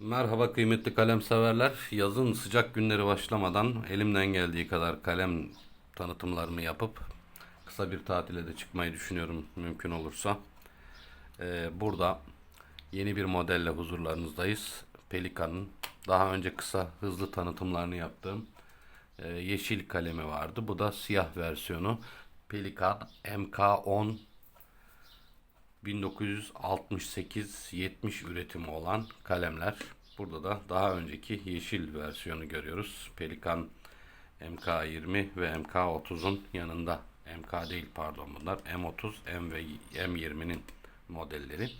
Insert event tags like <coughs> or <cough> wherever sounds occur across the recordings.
Merhaba kıymetli kalem severler. Yazın sıcak günleri başlamadan elimden geldiği kadar kalem tanıtımlarımı yapıp kısa bir tatile de çıkmayı düşünüyorum mümkün olursa. Ee, burada yeni bir modelle huzurlarınızdayız. Pelikan'ın daha önce kısa hızlı tanıtımlarını yaptığım e, yeşil kalemi vardı. Bu da siyah versiyonu. Pelikan MK10 1968-70 üretimi olan kalemler. Burada da daha önceki yeşil versiyonu görüyoruz. Pelikan MK20 ve MK30'un yanında. MK değil pardon bunlar. M30, M ve M20'nin modelleri.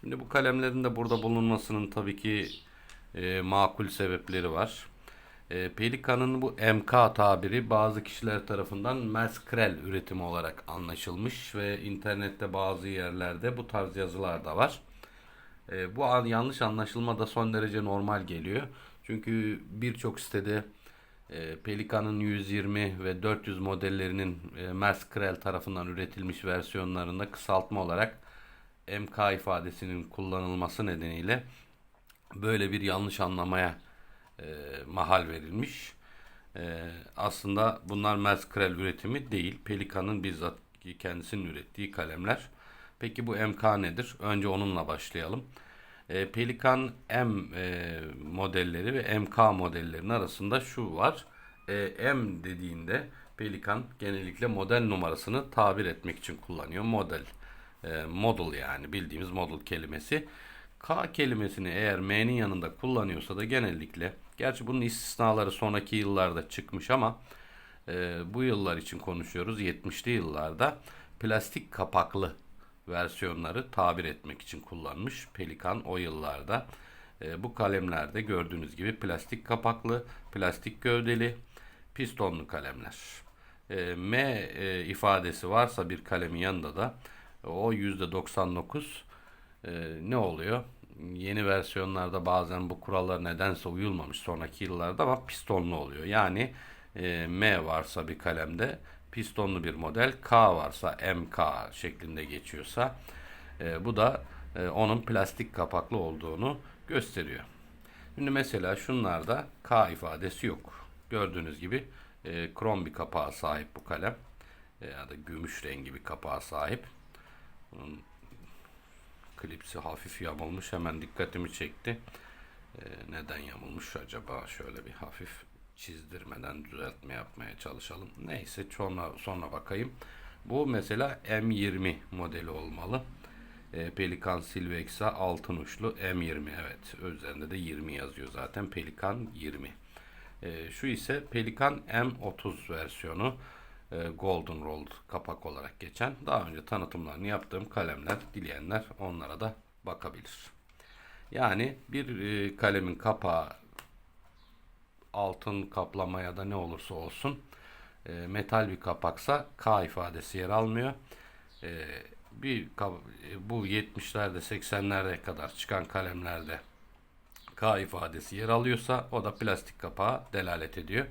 Şimdi bu kalemlerin de burada bulunmasının tabii ki e, makul sebepleri var. E, Pelikan'ın bu MK tabiri bazı kişiler tarafından Meskrel üretimi olarak anlaşılmış ve internette bazı yerlerde bu tarz yazılar da var. E, bu an, yanlış anlaşılma da son derece normal geliyor. Çünkü birçok sitede e, Pelikan'ın 120 ve 400 modellerinin e, Meskrel tarafından üretilmiş versiyonlarında kısaltma olarak MK ifadesinin kullanılması nedeniyle böyle bir yanlış anlamaya e, mahal verilmiş. E, aslında bunlar Meskrel üretimi değil. Pelikan'ın bizzat kendisinin ürettiği kalemler. Peki bu MK nedir? Önce onunla başlayalım. E, Pelikan M e, modelleri ve MK modellerinin arasında şu var. E, M dediğinde Pelikan genellikle model numarasını tabir etmek için kullanıyor. Model, e, model yani bildiğimiz model kelimesi. K kelimesini eğer M'nin yanında kullanıyorsa da genellikle, gerçi bunun istisnaları sonraki yıllarda çıkmış ama e, bu yıllar için konuşuyoruz. 70'li yıllarda plastik kapaklı versiyonları tabir etmek için kullanmış Pelikan o yıllarda. E, bu kalemlerde gördüğünüz gibi plastik kapaklı, plastik gövdeli, pistonlu kalemler. E, M e, ifadesi varsa bir kalemin yanında da o %99 e, ne oluyor? Yeni versiyonlarda bazen bu kurallar nedense uyulmamış sonraki yıllarda ama pistonlu oluyor. Yani e, M varsa bir kalemde pistonlu bir model, K varsa MK şeklinde geçiyorsa e, bu da e, onun plastik kapaklı olduğunu gösteriyor. Şimdi mesela şunlarda K ifadesi yok. Gördüğünüz gibi e, krom bir kapağa sahip bu kalem. E, ya da gümüş rengi bir kapağa sahip. Bunun klipsi hafif yamulmuş. Hemen dikkatimi çekti. Ee, neden yamulmuş acaba? Şöyle bir hafif çizdirmeden düzeltme yapmaya çalışalım. Neyse sonra sonra bakayım. Bu mesela M20 modeli olmalı. Ee, Pelikan Silvexa altın uçlu M20 evet. Üzerinde de 20 yazıyor zaten. Pelikan 20. Ee, şu ise Pelikan M30 versiyonu e, Golden Roll kapak olarak geçen daha önce tanıtımlarını yaptığım kalemler dileyenler onlara da bakabilir. Yani bir e, kalemin kapağı altın kaplama ya da ne olursa olsun e, metal bir kapaksa K ifadesi yer almıyor. Bir bu 70'lerde 80'lerde kadar çıkan kalemlerde K ifadesi yer alıyorsa o da plastik kapağa delalet ediyor.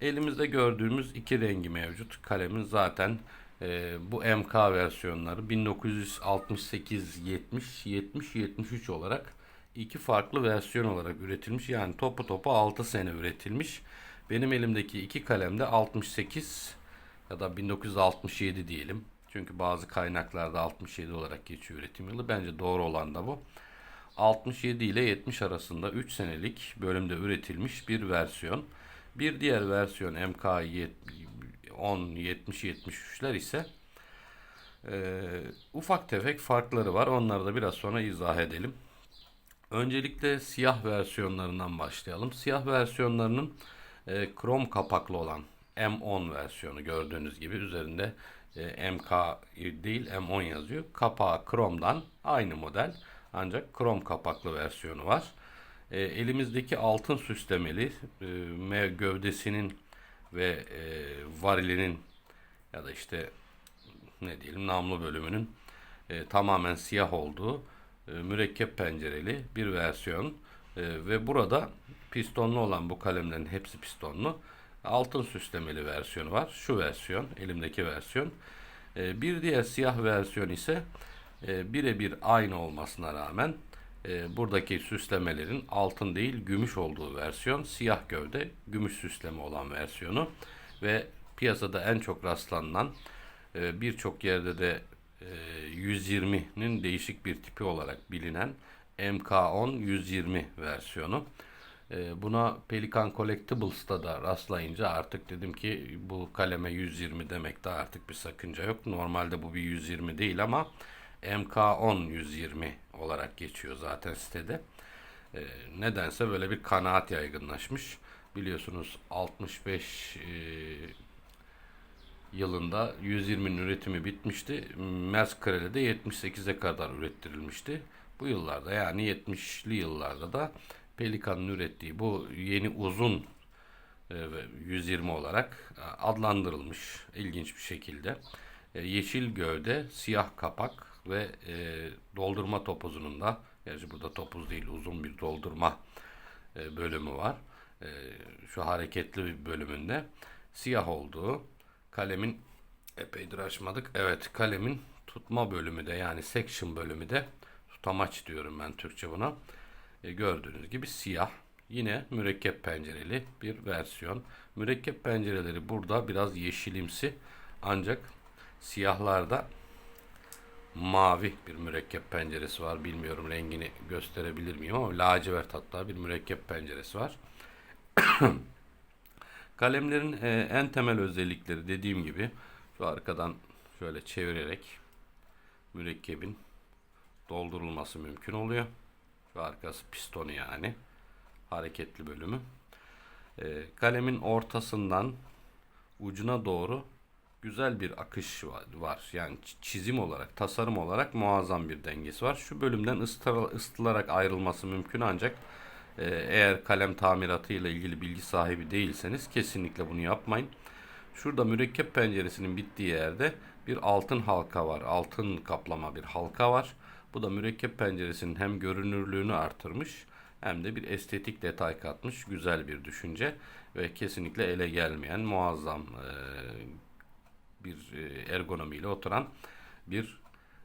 Elimizde gördüğümüz iki rengi mevcut. Kalemin zaten e, bu MK versiyonları 1968 70 70 73 olarak iki farklı versiyon olarak üretilmiş. Yani topu topu 6 sene üretilmiş. Benim elimdeki iki kalemde 68 ya da 1967 diyelim. Çünkü bazı kaynaklarda 67 olarak geçiyor üretim yılı. Bence doğru olan da bu. 67 ile 70 arasında 3 senelik bölümde üretilmiş bir versiyon. Bir diğer versiyon MK 10 70 73'ler ise e, ufak tefek farkları var. Onları da biraz sonra izah edelim. Öncelikle siyah versiyonlarından başlayalım. Siyah versiyonlarının e, krom kapaklı olan M10 versiyonu gördüğünüz gibi üzerinde e, MK değil M10 yazıyor. Kapağı kromdan aynı model ancak krom kapaklı versiyonu var. E, elimizdeki altın süslemeli e, gövdesinin ve e, varilinin ya da işte ne diyelim namlu bölümünün e, tamamen siyah olduğu e, mürekkep pencereli bir versiyon e, ve burada pistonlu olan bu kalemlerin hepsi pistonlu altın süslemeli versiyonu var. Şu versiyon elimdeki versiyon. E, bir diğer siyah versiyon ise e, birebir aynı olmasına rağmen E, buradaki süslemelerin altın değil gümüş olduğu versiyon, siyah gövde gümüş süsleme olan versiyonu ve piyasada en çok rastlanan e, birçok yerde de e, 120'nin değişik bir tipi olarak bilinen MK10 120 versiyonu. E, buna Pelikan Collectibles'ta da rastlayınca artık dedim ki bu kaleme 120 demek de artık bir sakınca yok. Normalde bu bir 120 değil ama MK10 120 olarak geçiyor zaten sitede. E, nedense böyle bir kanaat yaygınlaşmış. Biliyorsunuz 65 e, yılında 120'nin üretimi bitmişti. Merskre'de de 78'e kadar ürettirilmişti. Bu yıllarda yani 70'li yıllarda da Pelikan'ın ürettiği bu yeni uzun e, ve 120 olarak e, adlandırılmış ilginç bir şekilde. E, Yeşil gövde, siyah kapak ve e, doldurma topuzunun da gerçi burada topuz değil uzun bir doldurma e, bölümü var. E, şu hareketli bir bölümünde siyah olduğu kalemin epeydir açmadık. Evet kalemin tutma bölümü de yani section bölümü de tutamaç diyorum ben Türkçe buna. E, gördüğünüz gibi siyah. Yine mürekkep pencereli bir versiyon. Mürekkep pencereleri burada biraz yeşilimsi ancak siyahlarda mavi bir mürekkep penceresi var. Bilmiyorum rengini gösterebilir miyim ama lacivert hatta bir mürekkep penceresi var. <coughs> Kalemlerin e, en temel özellikleri dediğim gibi şu arkadan şöyle çevirerek mürekkebin doldurulması mümkün oluyor. Şu arkası pistonu yani hareketli bölümü. E, kalemin ortasından ucuna doğru güzel bir akış var. Yani çizim olarak, tasarım olarak muazzam bir dengesi var. Şu bölümden ısıtılarak ayrılması mümkün ancak e, eğer kalem tamiratı ile ilgili bilgi sahibi değilseniz kesinlikle bunu yapmayın. Şurada mürekkep penceresinin bittiği yerde bir altın halka var. Altın kaplama bir halka var. Bu da mürekkep penceresinin hem görünürlüğünü artırmış hem de bir estetik detay katmış. Güzel bir düşünce ve kesinlikle ele gelmeyen muazzam e, bir e, ergonomiyle oturan bir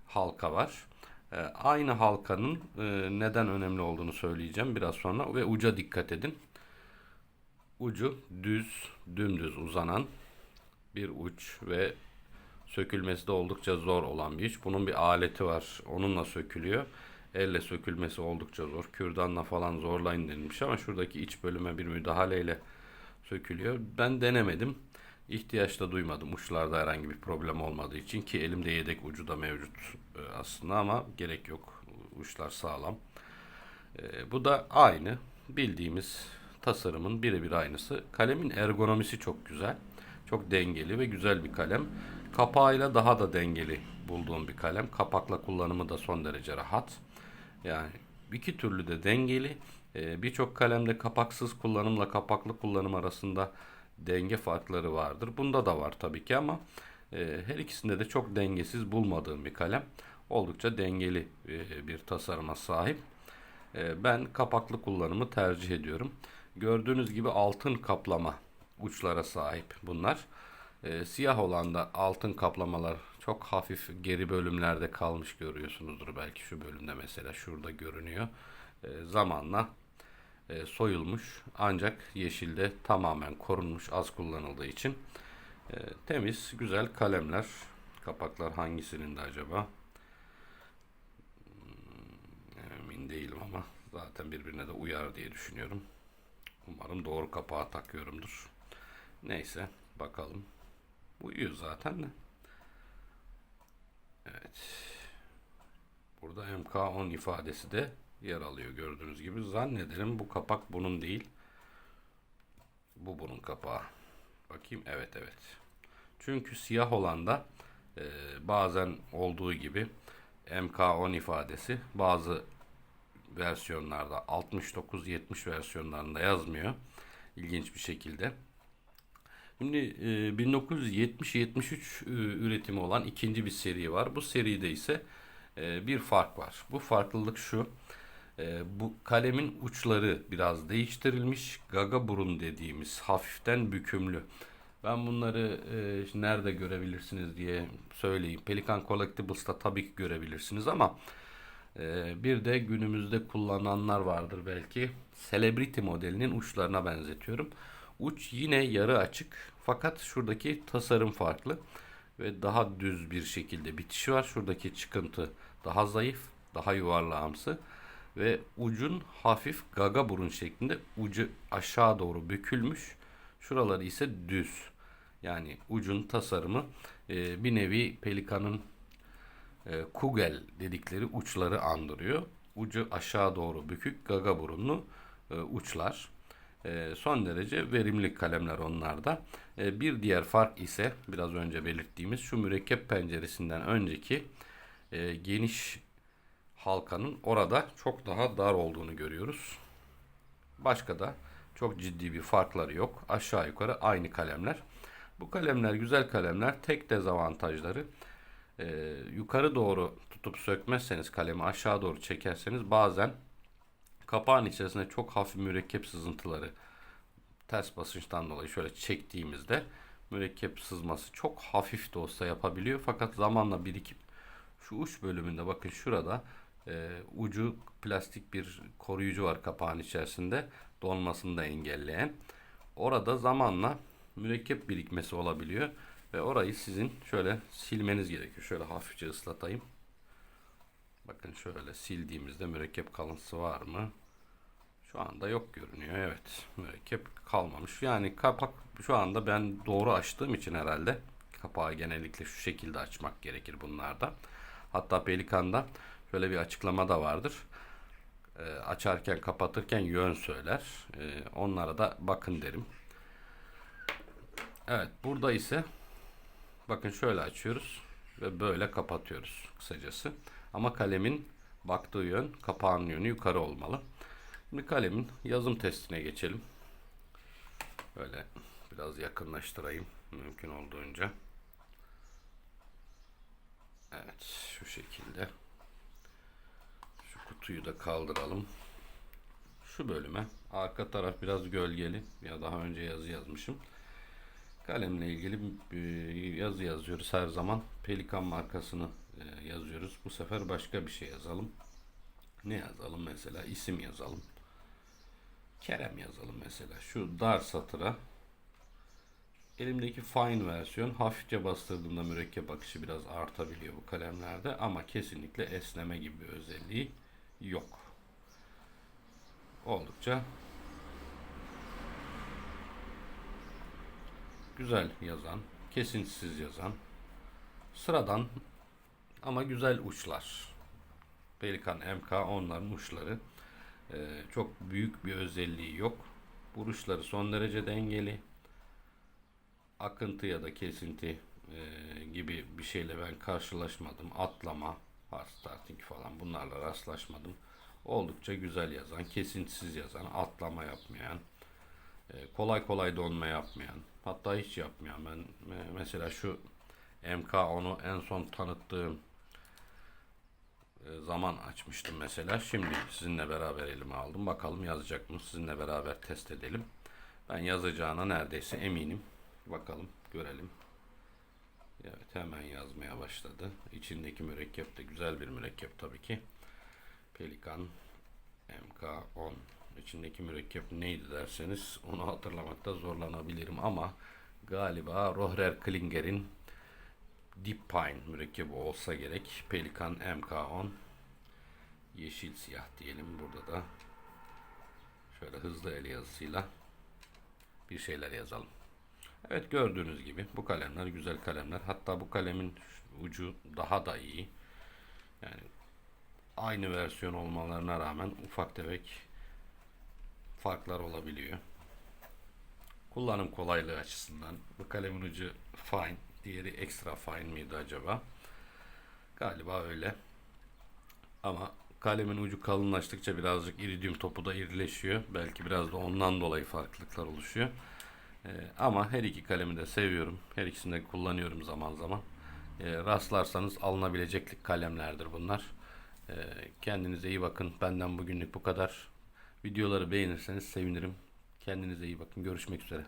halka var. E, aynı halkanın e, neden önemli olduğunu söyleyeceğim biraz sonra ve uca dikkat edin. Ucu düz, dümdüz uzanan bir uç ve sökülmesi de oldukça zor olan bir iş. Bunun bir aleti var. Onunla sökülüyor. Elle sökülmesi oldukça zor. Kürdanla falan zorlayın denilmiş ama şuradaki iç bölüme bir müdahaleyle sökülüyor. Ben denemedim. İhtiyaç da duymadım uçlarda herhangi bir problem olmadığı için ki elimde yedek ucu da mevcut e, aslında ama gerek yok. Uçlar sağlam. E, bu da aynı bildiğimiz tasarımın birebir aynısı. Kalemin ergonomisi çok güzel. Çok dengeli ve güzel bir kalem. Kapağıyla daha da dengeli bulduğum bir kalem. Kapakla kullanımı da son derece rahat. Yani iki türlü de dengeli. E, Birçok kalemde kapaksız kullanımla kapaklı kullanım arasında denge farkları vardır. Bunda da var tabii ki ama e, her ikisinde de çok dengesiz bulmadığım bir kalem. Oldukça dengeli e, bir tasarıma sahip. E, ben kapaklı kullanımı tercih ediyorum. Gördüğünüz gibi altın kaplama uçlara sahip bunlar. E, siyah olan da altın kaplamalar çok hafif geri bölümlerde kalmış görüyorsunuzdur. Belki şu bölümde mesela şurada görünüyor. E, zamanla e, soyulmuş ancak yeşilde tamamen korunmuş az kullanıldığı için e, temiz güzel kalemler. Kapaklar hangisinin de acaba? Hmm, emin değilim ama zaten birbirine de uyar diye düşünüyorum. Umarım doğru kapağı takıyorumdur. Neyse bakalım. Uyuyor zaten de. Evet. Burada MK10 ifadesi de yer alıyor gördüğünüz gibi. Zannederim bu kapak bunun değil. Bu bunun kapağı. Bakayım evet evet. Çünkü siyah olan da e, bazen olduğu gibi MK10 ifadesi bazı versiyonlarda 69-70 versiyonlarında yazmıyor. İlginç bir şekilde. Şimdi e, 1970-73 e, üretimi olan ikinci bir seri var. Bu seride ise e, bir fark var. Bu farklılık şu. E, bu kalemin uçları biraz değiştirilmiş. Gaga burun dediğimiz hafiften bükümlü. Ben bunları e, nerede görebilirsiniz diye söyleyeyim. Pelikan Collectibles'ta tabii ki görebilirsiniz ama Ee, bir de günümüzde kullananlar vardır belki. Celebrity modelinin uçlarına benzetiyorum. Uç yine yarı açık fakat şuradaki tasarım farklı ve daha düz bir şekilde bitişi var. Şuradaki çıkıntı daha zayıf, daha yuvarlağımsı ve ucun hafif gaga burun şeklinde ucu aşağı doğru bükülmüş. Şuraları ise düz. Yani ucun tasarımı e, bir nevi pelikanın e, kugel dedikleri uçları andırıyor. Ucu aşağı doğru bükük gaga burunlu e, uçlar. E, son derece verimli kalemler onlarda. E, bir diğer fark ise biraz önce belirttiğimiz şu mürekkep penceresinden önceki e, geniş halkanın orada çok daha dar olduğunu görüyoruz. Başka da çok ciddi bir farkları yok. Aşağı yukarı aynı kalemler. Bu kalemler güzel kalemler. Tek dezavantajları e, yukarı doğru tutup sökmezseniz kalemi aşağı doğru çekerseniz bazen kapağın içerisinde çok hafif mürekkep sızıntıları ters basınçtan dolayı şöyle çektiğimizde mürekkep sızması çok hafif de olsa yapabiliyor. Fakat zamanla birikip şu uç bölümünde bakın şurada e, ucu plastik bir koruyucu var kapağın içerisinde donmasını da engelleyen. Orada zamanla mürekkep birikmesi olabiliyor ve orayı sizin şöyle silmeniz gerekiyor. Şöyle hafifçe ıslatayım. Bakın şöyle sildiğimizde mürekkep kalıntısı var mı? Şu anda yok görünüyor. Evet. Mürekkep kalmamış. Yani kapak şu anda ben doğru açtığım için herhalde kapağı genellikle şu şekilde açmak gerekir bunlarda. Hatta Pelikan'da şöyle bir açıklama da vardır. E, açarken kapatırken yön söyler. E, onlara da bakın derim. Evet burada ise bakın şöyle açıyoruz ve böyle kapatıyoruz kısacası. Ama kalemin baktığı yön kapağın yönü yukarı olmalı. Şimdi kalemin yazım testine geçelim. Böyle biraz yakınlaştırayım mümkün olduğunca. Evet şu şekilde. Kutuyu da kaldıralım. Şu bölüme arka taraf biraz gölgeli. Ya daha önce yazı yazmışım. Kalemle ilgili yazı yazıyoruz her zaman. Pelikan markasını e, yazıyoruz. Bu sefer başka bir şey yazalım. Ne yazalım mesela? isim yazalım. Kerem yazalım mesela. Şu dar satıra elimdeki fine versiyon hafifçe bastırdığımda mürekkep akışı biraz artabiliyor bu kalemlerde ama kesinlikle esneme gibi bir özelliği yok. Oldukça güzel yazan, kesintisiz yazan, sıradan ama güzel uçlar. Pelikan MK onların uçları. Ee, çok büyük bir özelliği yok. Vuruşları son derece dengeli. Akıntı ya da kesinti e, gibi bir şeyle ben karşılaşmadım. Atlama, hard starting falan bunlarla rastlaşmadım. Oldukça güzel yazan, kesintisiz yazan, atlama yapmayan, e, kolay kolay donma yapmayan, hatta hiç yapmayan. Ben me- mesela şu MK10'u en son tanıttığım e, zaman açmıştım mesela. Şimdi sizinle beraber elime aldım. Bakalım yazacak mı? Sizinle beraber test edelim. Ben yazacağına neredeyse eminim. Bakalım görelim. Evet hemen yazmaya başladı. İçindeki mürekkep de güzel bir mürekkep tabii ki. Pelikan MK10 içindeki mürekkep neydi derseniz onu hatırlamakta zorlanabilirim ama galiba Rohrer Klinger'in Deep Pine mürekkebi olsa gerek. Pelikan MK10 yeşil siyah diyelim burada da şöyle hızlı el yazısıyla bir şeyler yazalım. Evet gördüğünüz gibi bu kalemler güzel kalemler. Hatta bu kalemin ucu daha da iyi. Yani aynı versiyon olmalarına rağmen ufak tefek farklar olabiliyor. Kullanım kolaylığı açısından bu kalemin ucu fine, diğeri extra fine miydi acaba? Galiba öyle. Ama kalemin ucu kalınlaştıkça birazcık iridium topu da irileşiyor. Belki biraz da ondan dolayı farklılıklar oluşuyor. Ee, ama her iki kalemi de seviyorum. Her ikisini de kullanıyorum zaman zaman. Ee, rastlarsanız alınabileceklik kalemlerdir bunlar. Ee, kendinize iyi bakın. Benden bugünlük bu kadar. Videoları beğenirseniz sevinirim. Kendinize iyi bakın. Görüşmek üzere.